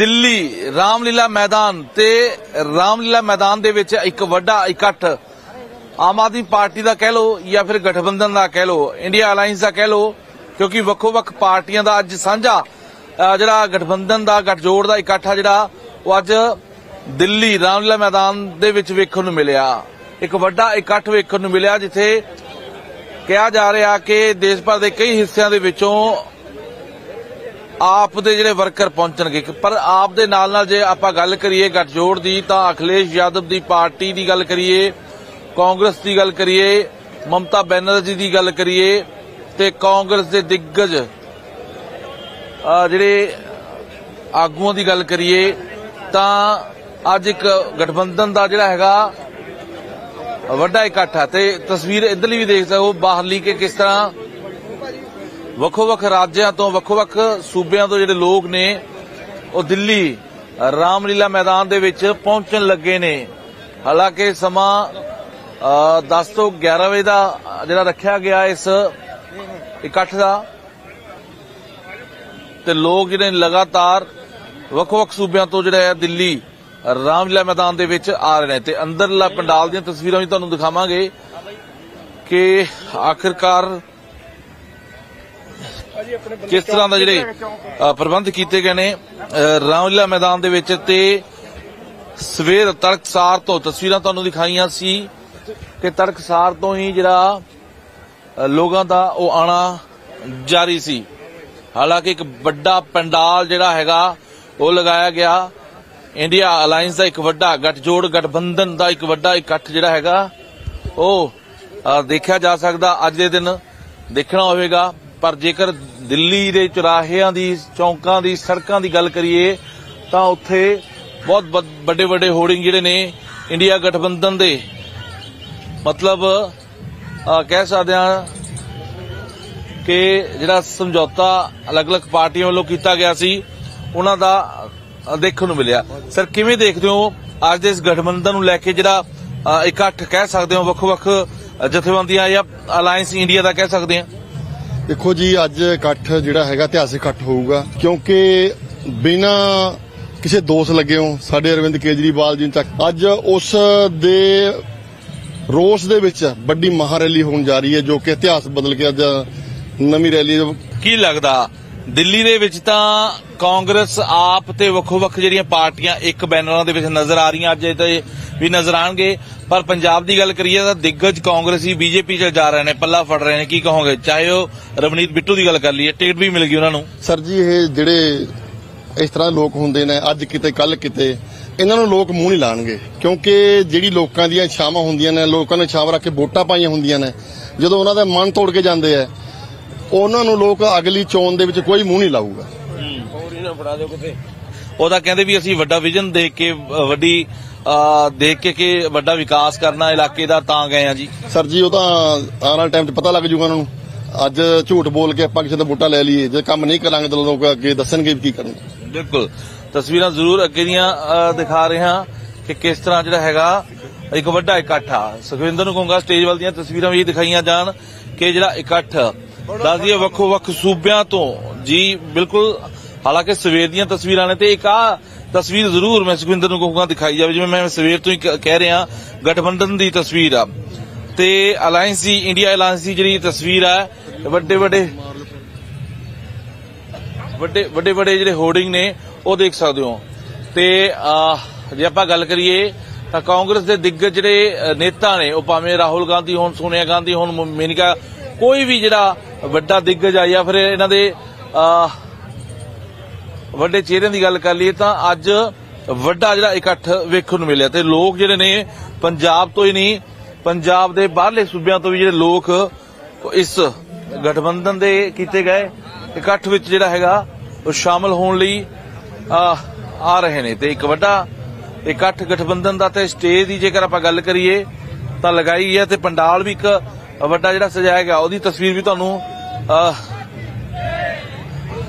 ਦਿੱਲੀ ਰਾਮਲੀਲਾ ਮੈਦਾਨ ਤੇ ਰਾਮਲੀਲਾ ਮੈਦਾਨ ਦੇ ਵਿੱਚ ਇੱਕ ਵੱਡਾ ਇਕੱਠ ਆਮ ਆਦਮੀ ਪਾਰਟੀ ਦਾ ਕਹਿ ਲਓ ਜਾਂ ਫਿਰ ਗਠਬੰਧਨ ਦਾ ਕਹਿ ਲਓ, ਇੰਡੀਆ ਅਲਾਈਅੰਸ ਦਾ ਕਹਿ ਲਓ, ਕਿਉਂਕਿ ਵੱਖੋ ਵੱਖ ਪਾਰਟੀਆਂ ਦਾ ਅੱਜ ਸਾਂਝਾ ਜਿਹੜਾ ਗਠਬੰਧਨ ਦਾ, ਗੱਠਜੋੜ ਦਾ ਇਕੱਠ ਆ ਜਿਹੜਾ, ਉਹ ਅੱਜ ਦਿੱਲੀ ਰਾਮਲੀਲਾ ਮੈਦਾਨ ਦੇ ਵਿੱਚ ਵੇਖਣ ਨੂੰ ਮਿਲਿਆ। ਇੱਕ ਵੱਡਾ ਇਕੱਠ ਵੇਖਣ ਨੂੰ ਮਿਲਿਆ, ਜਿੱਥੇ ਕਿਹਾ ਜਾ ਰਿਹਾ ਕਿ ਦੇਸ਼ ਭਰ ਦੇ ਕਈ ਹਿੱਸਿਆਂ ਦੇ ਵਿੱਚੋਂ ਆਪ ਦੇ ਜਿਹੜੇ ਵਰਕਰ ਪਹੁੰਚਣਗੇ, ਪਰ ਆਪ ਦੇ ਨਾਲ ਨਾਲ ਜੇ ਆਪਾਂ ਗੱਲ ਕਰੀਏ ਗੱਠਜੋੜ ਦੀ, ਤਾਂ ਅਖਿਲੇਸ਼ ਯਾਦਵ ਦੀ ਪਾਰਟੀ ਦੀ ਗੱਲ ਕਰੀਏ, ਕਾਂਗਰਸ ਦੀ ਗੱਲ ਕਰੀਏ, ਮਮਤਾ ਬੈਨਰਜੀ ਦੀ ਗੱਲ ਕਰੀਏ, ਤੇ ਕਾਂਗਰਸ ਦੇ ਦਿੱਗਜ ਜਿਹੜੇ ਆਗੂਆਂ ਦੀ ਗੱਲ ਕਰੀਏ, ਤਾਂ ਅੱਜ ਇੱਕ ਗਠਬੰਧਨ ਦਾ ਜਿਹੜਾ ਹੈਗਾ ਵੱਡਾ ਇਕੱਠ ਹੈ ਤੇ ਤਸਵੀਰ ਇਧਰਲੀ ਵੀ ਦੇਖ ਸਕੋ ਬਾਹਰਲੀ ਕਿ ਕਿਸ ਤਰ੍ਹਾਂ ਵੱਖੋ ਵੱਖ ਰਾਜਿਆਂ ਤੋਂ ਵੱਖੋ ਵੱਖ ਸੂਬਿਆਂ ਤੋਂ ਜਿਹੜੇ ਲੋਕ ਨੇ ਉਹ ਦਿੱਲੀ ਰਾਮਲੀਲਾ ਮੈਦਾਨ ਦੇ ਵਿੱਚ ਪਹੁੰਚਣ ਲੱਗੇ ਨੇ। ਹਾਲਾਂਕਿ ਸਮਾਂ ਅ, 10 ਤੋਂ 11 ਵਜੇ ਦਾ ਜਿਹੜਾ ਰੱਖਿਆ ਗਿਆ ਇਸ ਇਕੱਠ ਦਾ ਤੇ ਲੋਕ ਜਿਹੜੇ ਨੇ ਲਗਾਤਾਰ ਵੱਖੋ ਵੱਖ ਸੂਬਿਆਂ ਤੋਂ ਜਿਹੜਾ ਹੈ ਦਿੱਲੀ ਰਾਮਲੀਲਾ ਮੈਦਾਨ ਦੇ ਵਿੱਚ ਆ ਰਹੇ ਨੇ। ਤੇ ਅੰਦਰਲਾ ਪੰਡਾਲ ਦੀਆਂ ਤਸਵੀਰਾਂ ਵੀ ਤੁਹਾਨੂੰ ਦਿਖਾਵਾਂਗੇ ਕਿ ਆਖਿਰਕਾਰ ਕਿਸ ਤਰ੍ਹਾਂ ਦਾ ਜਿਹੜੇ ਪ੍ਰਬੰਧ ਕੀਤੇ ਗਏ ਨੇ ਰਾਮਲੀਲਾ ਮੈਦਾਨ ਦੇ ਵਿੱਚ ਤੇ ਸਵੇਰ ਤੜਕਸਾਰ ਤੋਂ ਤਸਵੀਰਾਂ ਤੁਹਾਨੂੰ ਦਿਖਾਈਆਂ ਸੀ ਕਿ ਤੜਕਸਾਰ ਤੋਂ ਹੀ ਜਿਹੜਾ ਅ, ਲੋਕਾਂ ਦਾ ਉਹ ਆਣਾ ਜਾਰੀ ਸੀ। ਹਾਲਾਂਕਿ ਇੱਕ ਵੱਡਾ ਪੰਡਾਲ ਜਿਹੜਾ ਹੈਗਾ ਉਹ ਲਗਾਇਆ ਗਿਆ। ਇੰਡੀਆ ਅਲਾਈਅੰਸ ਦਾ ਇੱਕ ਵੱਡਾ ਗੱਠਜੋੜ ਗਠਬੰਧਨ ਦਾ ਇੱਕ ਵੱਡਾ ਇਕੱਠ ਜਿਹੜਾ ਹੈਗਾ ਉਹ ਦੇਖਿਆ ਜਾ ਸਕਦਾ ਅੱਜ ਦੇ ਦਿਨ ਦੇਖਣਾ ਹੋਵੇਗਾ। ਪਰ ਜੇਕਰ ਦਿੱਲੀ ਦੇ ਚੁਰਾਹਿਆਂ ਦੀ, ਚੌਂਕਾਂ ਦੀ, ਸੜਕਾਂ ਦੀ ਗੱਲ ਕਰੀਏ, ਤਾਂ ਉੱਥੇ ਬਹੁਤ ਵੱਡੇ ਵੱਡੇ ਹੋਰਡਿੰਗ ਜਿਹੜੇ ਨੇ ਇੰਡੀਆ ਗਠਬੰਧਨ ਦੇ। ਮਤਲਬ ਕਹਿ ਸਕਦੇ ਹਾਂ ਕਿ ਜਿਹੜਾ ਸਮਝੌਤਾ ਅਲੱਗ-ਅਲੱਗ ਪਾਰਟੀਆਂ ਵੱਲੋਂ ਕੀਤਾ ਗਿਆ ਸੀ, ਉਹਨਾਂ ਦਾ ਦੇਖਣ ਨੂੰ ਮਿਲਿਆ। ਸਰ, ਕਿਵੇਂ ਦੇਖਦੇ ਹੋ ਅੱਜ ਦੇ ਇਸ ਗਠਬੰਧਨ ਨੂੰ ਲੈ ਕੇ ਜਿਹੜਾ ਇਕੱਠ ਕਹਿ ਸਕਦੇ ਹੋ ਵੱਖ-ਵੱਖ ਜਥੇਬੰਦੀਆਂ ਜਾਂ ਅਲਾਈਅੰਸ ਇੰਡੀਆ ਦਾ ਕਹਿ ਸਕਦੇ ਹਾਂ? ਦੇਖੋ ਜੀ, ਅੱਜ ਇਕੱਠ ਜਿਹੜਾ ਹੈਗਾ ਇਤਿਹਾਸਿਕ ਇਕੱਠ ਹੋਊਗਾ, ਕਿਉਂਕਿ ਬਿਨਾ ਕਿਸੇ ਦੋਸ਼ ਹੋ ਸਾਡੇ ਅਰਵਿੰਦ ਕੇਜਰੀਵਾਲ ਜੀ ਤੱਕ, ਅੱਜ ਉਸ ਦੇ ਰੋਸ ਦੇ ਵਿੱਚ ਵੱਡੀ ਮਹਾਰੈਲੀ ਹੋਣ ਜਾ ਰਹੀ ਹੈ, ਜੋ ਕਿ ਇਤਿਹਾਸ ਬਦਲ ਕੇ ਅੱਜ ਨਵੀਂ ਰੈਲੀ ਕੀ ਲੱਗਦਾ, ਦਿੱਲੀ ਦੇ ਵਿੱਚ ਤਾਂ ਕਾਂਗਰਸ ਆਪ ਤੇ ਵੱਖੋ ਵੱਖ ਜਿਹੜੀਆਂ ਪਾਰਟੀਆਂ ਇੱਕ ਬੈਨਰਾਂ ਦੇ ਵਿੱਚ ਨਜ਼ਰ ਆ ਰਹੀਆਂ ਅੱਜ ਤੇ ਵੀ ਨਜ਼ਰ ਆਣਗੇ। ਪਰ ਪੰਜਾਬ ਦੀ ਗੱਲ ਕਰੀਏ ਤਾਂ ਦਿੱਗਜ ਕਾਂਗਰਸੀ, ਬੀਜੇਪੀ ਚ ਜਾ ਰਹੇ ਨੇ, ਪੱਲਾ ਫੜ ਰਹੇ ਨੇ। ਕੀ ਕਹੋਗੇ? ਚਾਹੇ ਉਹ ਰਵਨੀਤ ਬਿੱਟੂ ਦੀ ਗੱਲ ਕਰ ਲਈਏ, ਟਿਕਟ ਵੀ ਮਿਲ ਗਈ ਉਹਨਾਂ ਨੂੰ। ਸਰ ਜੀ, ਇਹ ਜਿਹੜੇ ਇਸ ਤਰ੍ਹਾਂ ਦੇ ਲੋਕ ਹੁੰਦੇ ਨੇ, ਅੱਜ ਕਿਤੇ ਕੱਲ ਕਿਤੇ, ਇਹਨਾਂ ਨੂੰ ਲੋਕ ਮੂੰਹ ਨਹੀਂ ਲਾਣਗੇ। ਕਿਉਂਕਿ ਜਿਹੜੀ ਲੋਕਾਂ ਦੀਆਂ ਛਾਵਾਂ ਹੁੰਦੀਆਂ ਨੇ, ਲੋਕਾਂ ਨੇ ਇੱਛਾਵਾਂ ਰੱਖ ਕੇ ਵੋਟਾਂ ਪਾਈਆਂ ਹੁੰਦੀਆਂ ਨੇ, ਜਦੋਂ ਉਹਨਾਂ ਦਾ ਮਨ ਤੋੜ ਕੇ ਜਾਂਦੇ ਆ, ਉਹਨਾਂ ਨੂੰ ਲੋਕ ਅਗਲੀ ਚੋਣ ਦੇ ਵਿੱਚ ਕੋਈ ਮੂੰਹ ਨਹੀਂ ਲਾਊਗਾ। ਉਹਦਾ ਕਹਿੰਦੇ ਵੀ ਅਸੀਂ ਵੱਡਾ ਵਿਜ਼ਨ ਦੇਖ ਕੇ ਵੱਡੀ ਦੇਖ ਕੇ ਕਿ ਵੱਡਾ ਵਿਕਾਸ ਕਰਨਾ ਇਲਾਕੇ ਦਾ ਤਾਂ ਗਏ ਆ ਜੀ। ਸਰ ਜੀ ਉਹ ਤਾਂ ਆਉਣ ਵਾਲੇ ਟਾਈਮ 'ਚ ਪਤਾ ਲੱਗ ਜੂਗਾ ਉਹਨਾਂ। ਨੂੰ ਅੱਜ ਝੂਠ ਬੋਲ ਕੇ ਆਪਾਂ ਕਿਸੇ ਦਾ ਵੋਟਾਂ ਲੈ ਲਈਏ। ਜੇ ਕੰਮ ਨਹੀਂ ਕਰਾਂਗੇ ਤਾਂ ਲੋਕ ਅੱਗੇ ਦੱਸਣਗੇ ਵੀ ਕੀ ਕਰਨਾ ਬਿਲਕੁਲ। ਤਸਵੀਰਾਂ ਜ਼ਰੂਰ ਅੱਗੇ ਦੀਆਂ ਦਿਖਾ ਰਹੇ ਹਾਂ ਕਿ ਕਿਸ ਤਰ੍ਹਾਂ ਜਿਹੜਾ ਹੈਗਾ ਇੱਕ ਵੱਡਾ ਇਕੱਠ ਆ। ਸੁਖਵਿੰਦਰ ਨੂੰ ਕਹੂੰਗਾ ਸਟੇਜ ਵੱਲ ਦੀਆਂ ਤਸਵੀਰਾਂ ਵੀ ਦਿਖਾਈਆਂ ਜਾਣ ਕਿ ਜਿਹੜਾ ਇਕੱਠ ਦੱਸਦੀਏ ਵੱਖੋ ਵੱਖ ਸੂਬਿਆਂ ਤੋਂ। ਜੀ ਬਿਲਕੁਲ ਹਾਲਾਂਕਿ ਸਵੇਰ ਦੀਆਂ ਤਸਵੀਰਾਂ ਨੇ ਤੇ ਇੱਕ ਆ ਤਸਵੀਰ ਜ਼ਰੂਰ ਮੈਂ ਸੁਖਵਿੰਦਰ ਨੂੰ ਕਹੂੰਗਾ ਦਿਖਾਈ ਜਾਵੇ, ਜਿਵੇਂ ਮੈਂ ਸਵੇਰ ਤੋਂ ਹੀ ਕਹਿ ਰਿਹਾ, ਗਠਬੰਧਨ ਦੀ ਤਸਵੀਰ ਆ। ਤੇ ਅਲਾਈਅੰਸ ਦੀ ਇੰਡੀਆ ਅਲਾਈਅੰਸ ਦੀ ਜਿਹੜੀ ਤਸਵੀਰ ਆ, ਵੱਡੇ ਵੱਡੇ ਵੱਡੇ ਵੱਡੇ ਵੱਡੇ ਜਿਹੜੇ ਹੋਰਡਿੰਗ ਨੇ, ਉਹ ਦੇਖ ਸਕਦੇ ਹੋ। ਤੇ ਜੇ ਆਪਾਂ ਗੱਲ ਕਰੀਏ, ਤਾਂ ਕਾਂਗਰਸ ਦੇ ਦਿੱਗਜ ਜਿਹੜੇ ਨੇਤਾ ਨੇ, ਉਹ ਭਾਵੇਂ ਰਾਹੁਲ ਗਾਂਧੀ ਹੋਣ, ਸੋਨੀਆ ਗਾਂਧੀ ਹੋਣ ਮ- ਮੇਨਕਾ, ਕੋਈ ਵੀ ਜਿਹੜਾ ਵੱਡਾ ਦਿੱਗਜ ਆ, ਜਾਂ ਫਿਰ ਇਹਨਾਂ ਦੇ ਵੱਡੇ ਚਿਹਰਿਆਂ ਦੀ ਗੱਲ ਕਰ ਲਈਏ ਤਾਂ ਅੱਜ ਵੱਡਾ ਜਿਹੜਾ ਇਕੱਠ ਵੇਖਣ ਨੂੰ ਮਿਲਿਆ ਤੇ ਲੋਕ ਜਿਹੜੇ ਨੇ ਪੰਜਾਬ ਤੋਂ ਹੀ ਨਹੀਂ, ਪੰਜਾਬ ਦੇ ਬਾਹਰਲੇ ਸੂਬਿਆਂ ਤੋਂ ਵੀ ਜਿਹੜੇ ਲੋਕ ਇਸ ਗਠਬੰਧਨ ਦੇ ਕੀਤੇ ਗਏ ਇਕੱਠ ਵਿੱਚ ਜਿਹੜਾ ਹੈਗਾ ਉਹ ਸ਼ਾਮਲ ਹੋਣ ਲਈ ਆ ਰਹੇ ਨੇ ਤੇ ਇੱਕ ਵੱਡਾ ਇਕੱਠ ਗਠਬੰਧਨ ਦਾ ਤੇ ਸਟੇਜ ਦੀ ਜੇਕਰ ਆਪਾਂ ਗੱਲ ਕਰੀਏ ਤਾਂ ਲਗਾਈ ਹੈ ਤੇ ਪੰਡਾਲ ਵੀ ਇੱਕ ਵੱਡਾ ਜਿਹੜਾ ਸਜਾਇਆ ਗਿਆ, ਉਹਦੀ ਤਸਵੀਰ ਵੀ ਤੁਹਾਨੂੰ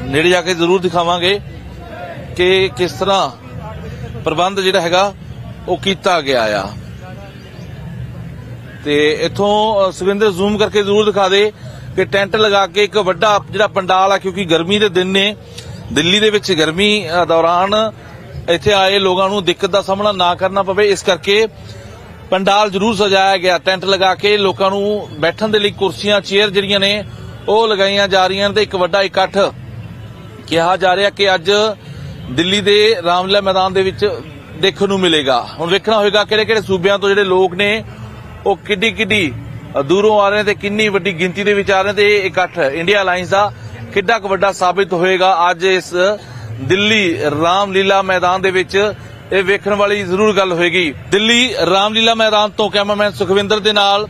ਨੇੜੇ ਜਾ ਕੇ ਜ਼ਰੂਰ ਦਿਖਾਵਾਂਗੇ। ਕਿ ਕਿਸ ਤਰ੍ਹਾਂ ਪ੍ਰਬੰਧ ਜਿਹੜਾ ਹੈਗਾ ਉਹ ਕੀਤਾ ਗਿਆ ਆ। ਤੇ ਇਥੋਂ ਸੁਖਿੰਦਰ ਜ਼ੂਮ ਕਰਕੇ ਜ਼ਰੂਰ ਦਿਖਾ ਦੇ ਕਿ ਟੈਂਟ ਲਗਾ ਕੇ ਇੱਕ ਵੱਡਾ ਜਿਹੜਾ ਪੰਡਾਲ ਆ, ਕਿਉਂਕਿ ਗਰਮੀ ਦੇ ਦਿਨ ਨੇ, ਦਿੱਲੀ ਦੇ ਵਿੱਚ ਗਰਮੀ ਦੌਰਾਨ ਇੱਥੇ ਆਏ ਲੋਕਾਂ ਨੂੰ ਦਿੱਕਤ ਦਾ ਸਾਹਮਣਾ ਨਾ ਕਰਨਾ ਪਵੇ। ਇਸ ਕਰਕੇ ਪੰਡਾਲ ਜ਼ਰੂਰ ਸਜਾਇਆ ਗਿਆ, ਟੈਂਟ ਲਗਾ ਕੇ ਲੋਕਾਂ ਨੂੰ ਬੈਠਣ ਦੇ ਲਈ ਕੁਰਸੀਆਂ, ਚੇਅਰ ਜਿਹੜੀਆਂ ਨੇ, ਉਹ ਲਗਾਈਆਂ ਜਾ ਰਹੀਆਂ ਨੇ ਤੇ ਇੱਕ ਵੱਡਾ ਇਕੱਠ ਕਿਹਾ ਜਾ ਰਿਹਾ ਕਿ ਅੱਜ ਦਿੱਲੀ ਦੇ ਰਾਮਲੀਲਾ ਮੈਦਾਨ ਦੇ ਵਿੱਚ ਦੇਖਣ ਨੂੰ ਮਿਲੇਗਾ। ਹੁਣ ਵੇਖਣਾ ਹੋਏਗਾ ਕਿਹੜੇ ਕਿਹੜੇ ਸੂਬਿਆਂ ਤੋਂ ਜਿਹੜੇ ਲੋਕ ਨੇ, ਉਹ ਕਿੱਡੀ ਕਿੱਡੀ ਦੂਰੋਂ ਆ ਰਹੇ ਤੇ ਕਿੰਨੀ ਵੱਡੀ ਗਿਣਤੀ ਦੇ ਵਿੱਚ ਆ ਰਹੇ ਤੇ ਇਹ ਇਕੱਠ ਇੰਡੀਆ ਅਲਾਈਅੰਸ ਦਾ ਕਿੱਡਾ ਕੁ ਵੱਡਾ ਸਾਬਿਤ ਹੋਏਗਾ ਅੱਜ ਇਸ ਦਿੱਲੀ ਰਾਮਲੀਲਾ ਮੈਦਾਨ ਦੇ ਵਿੱਚ। ਇਹ ਵੇਖਣ ਵਾਲੀ ਜ਼ਰੂਰ ਗੱਲ ਹੋਏਗੀ। ਦਿੱਲੀ ਰਾਮਲੀਲਾ ਮੈਦਾਨ ਤੋਂ ਕੈਮਰਾਮੈਨ ਸੁਖਵਿੰਦਰ ਦੇ ਨਾਲ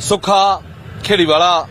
ਸੁਖਾ ਖੇੜੀਵਾਲਾ।